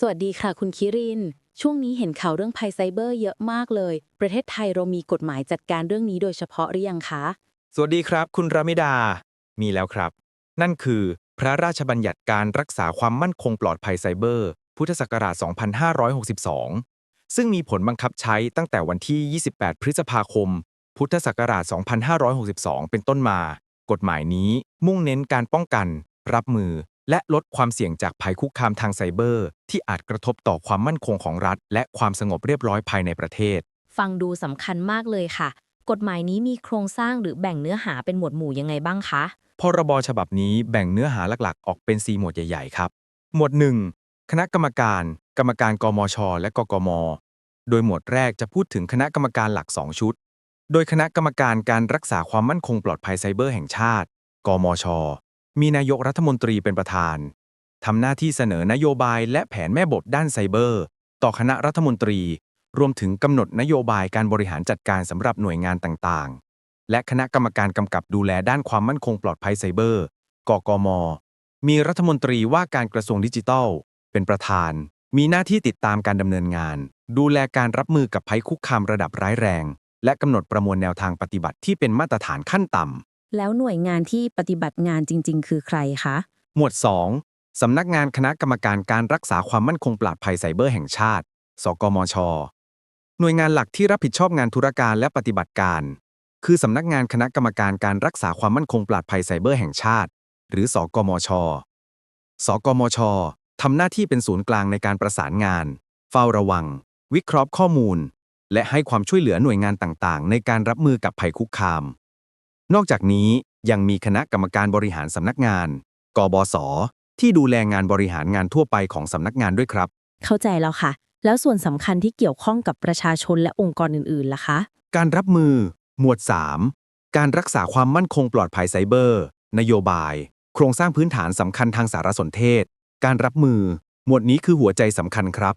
สวัสดีค่ะคุณคิริน ช่วงนี้เห็นข่าวเรื่องภัยไซเบอร์เยอะมากเลย ประเทศไทยเรามีกฎหมายจัดการเรื่องนี้โดยเฉพาะหรือยังคะ สวัสดีครับ คุณรามิดา มีแล้วครับ นั่นคือ พระราชบัญญัติการรักษาความมั่นคงปลอดภัยไซเบอร์ พุทธศักราช 2562 ซึ่งมีผลบังคับใช้ตั้งแต่วันที่ 28 พฤษภาคม พุทธศักราช 2562 เป็นต้นมา กฎหมายนี้มุ่งเน้นการป้องกัน รับมือ และลดความเสี่ยงจากภัยคุกคามทางไซเบอร์ ที่อาจกระทบต่อความมั่นคงของรัฐ และความสงบเรียบร้อยภายในประเทศ ฟังดูสำคัญมากเลยค่ะ กฎหมายนี้มีโครงสร้างหรือแบ่งเนื้อหาเป็นหมวดหมู่ยังไงบ้างคะพรบฉบับนี้แบ่งเนื้อหาหลักๆ ออกเป็น 4 หมวดใหญ่ๆ ครับ หมวด 1 คณะกรรมการ กรรมการกมช และกกม โดยหมวดแรกจะพูดถึงคณะกรรมการหลัก 2 ชุด โดยคณะกรรมการการรักษาความมั่นคงปลอดภัยไซเบอร์แห่งชาติ กมช มีนายกรัฐมนตรีเป็นประธานทำหน้าที่เสนอนโยบายและแผนแม่บทด้านไซเบอร์ ต่อคณะรัฐมนตรี รวมถึงกำหนดนโยบายการบริหารจัดการสำหรับหน่วยงานต่างๆ และคณะกรรมการกำกับดูแลด้านความมั่นคงปลอดภัยไซเบอร์ กกม มีรัฐมนตรีว่าการกระทรวงดิจิทัล เป็นประธาน มีหน้าที่ติดตามการดำเนินงาน ดูแลการรับมือกับภัยคุกคามระดับร้ายแรง และกำหนดประมวลแนวทางปฏิบัติที่เป็นมาตรฐานขั้นต่ำ แล้วหน่วยงานที่ปฏิบัติงานจริง ๆ คือใครคะ หมวด 2 สำนักงานคณะกรรมการการรักษาความมั่นคงปลอดภัยไซเบอร์แห่งชาติ สกมช หน่วยงานหลักที่รับผิดชอบงานธุรการและปฏิบัติการ คือสำนักงานคณะกรรมการการรักษาความมั่นคงปลอดภัยไซเบอร์แห่งชาติ หรือ สกมช สกมชทำหน้าที่เป็นศูนย์กลางในการประสานงาน เฝ้าระวัง วิเคราะห์ข้อมูล และให้ความช่วยเหลือหน่วยงานต่างๆ ในการรับมือกับภัยคุกคาม นอกจากนี้ยังมีคณะกรรมการบริหารสำนักงาน กบสที่ดูแลงานบริหารงานทั่วไปของสำนักงานด้วยครับ เข้าใจแล้วค่ะ แล้วส่วนสำคัญที่เกี่ยวข้องกับประชาชนและองค์กรอื่นๆล่ะคะ การรับมือ หมวด 3 การรักษาความมั่นคงปลอดภัยไซเบอร์ นโยบาย โครงสร้างพื้นฐานสำคัญทางสารสนเทศ การรับมือ หมวดนี้คือหัวใจสำคัญครับ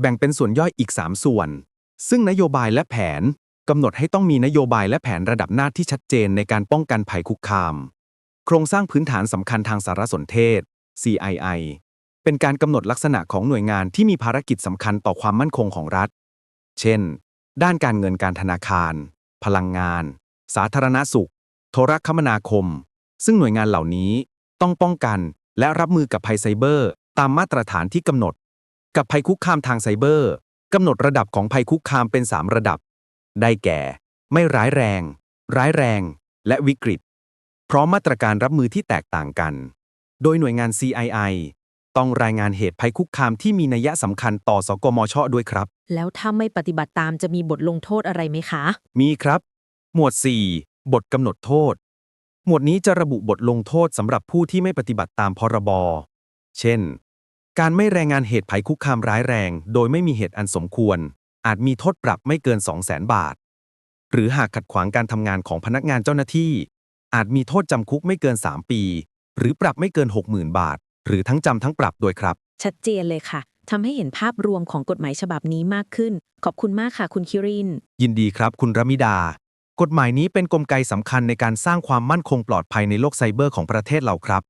แบ่งเป็นส่วนย่อยอีก 3 ส่วน ซึ่งนโยบายและแผน กำหนดให้ต้องมีนโยบายและแผนระดับหน้าที่ชัดเจนในการป้องกันภัยคุกคาม โครงสร้างพื้นฐานสำคัญทางสารสนเทศ CII เป็นการกำหนดลักษณะของหน่วยงานที่มีภารกิจสำคัญต่อความมั่นคงของรัฐ เช่น ด้านการเงินการธนาคาร พลังงาน สาธารณสุข โทรคมนาคม ซึ่งหน่วยงานเหล่านี้ต้องป้องกันและรับมือกับภัยไซเบอร์ ตามมาตรฐานที่กำหนด กับภัยคุกคามทางไซเบอร์กำหนดระดับของภัยคุกคามเป็น 3 ระดับ ได้แก่ ไม่ร้ายแรง ร้ายแรง และวิกฤต พร้อมมาตรการรับมือที่แตกต่างกัน โดยหน่วยงาน CII ต้องรายงานเหตุภัยคุกคามที่มีนัยสำคัญต่อสกมชด้วยครับ แล้วถ้าไม่ปฏิบัติตามจะมีบทลงโทษอะไรไหมคะ มีครับ หมวด 4 บทกำหนดโทษ หมวดนี้จะระบุบทลงโทษสำหรับผู้ที่ไม่ปฏิบัติตามพรบ เช่น การไม่รายงานเหตุภัยคุกคามร้ายแรง โดยไม่มีเหตุอันสมควร อาจมีโทษปรับไม่เกิน 200,000 บาท หรือหากขัดขวางการทำงานของพนักงานเจ้าหน้าที่ อาจมีโทษจำคุกไม่เกิน 3 ปี หรือปรับไม่เกิน 60,000 บาท หรือทั้งจำทั้งปรับโดยครับ ชัดเจนเลยค่ะทำให้เห็นภาพรวมของกฎหมายฉบับนี้มากขึ้น ขอบคุณมากค่ะคุณคิริน ยินดีครับคุณรมิดา กฎหมายนี้เป็นกลไกสำคัญในการสร้างความมั่นคงปลอดภัยในโลกไซเบอร์ของประเทศเราครับ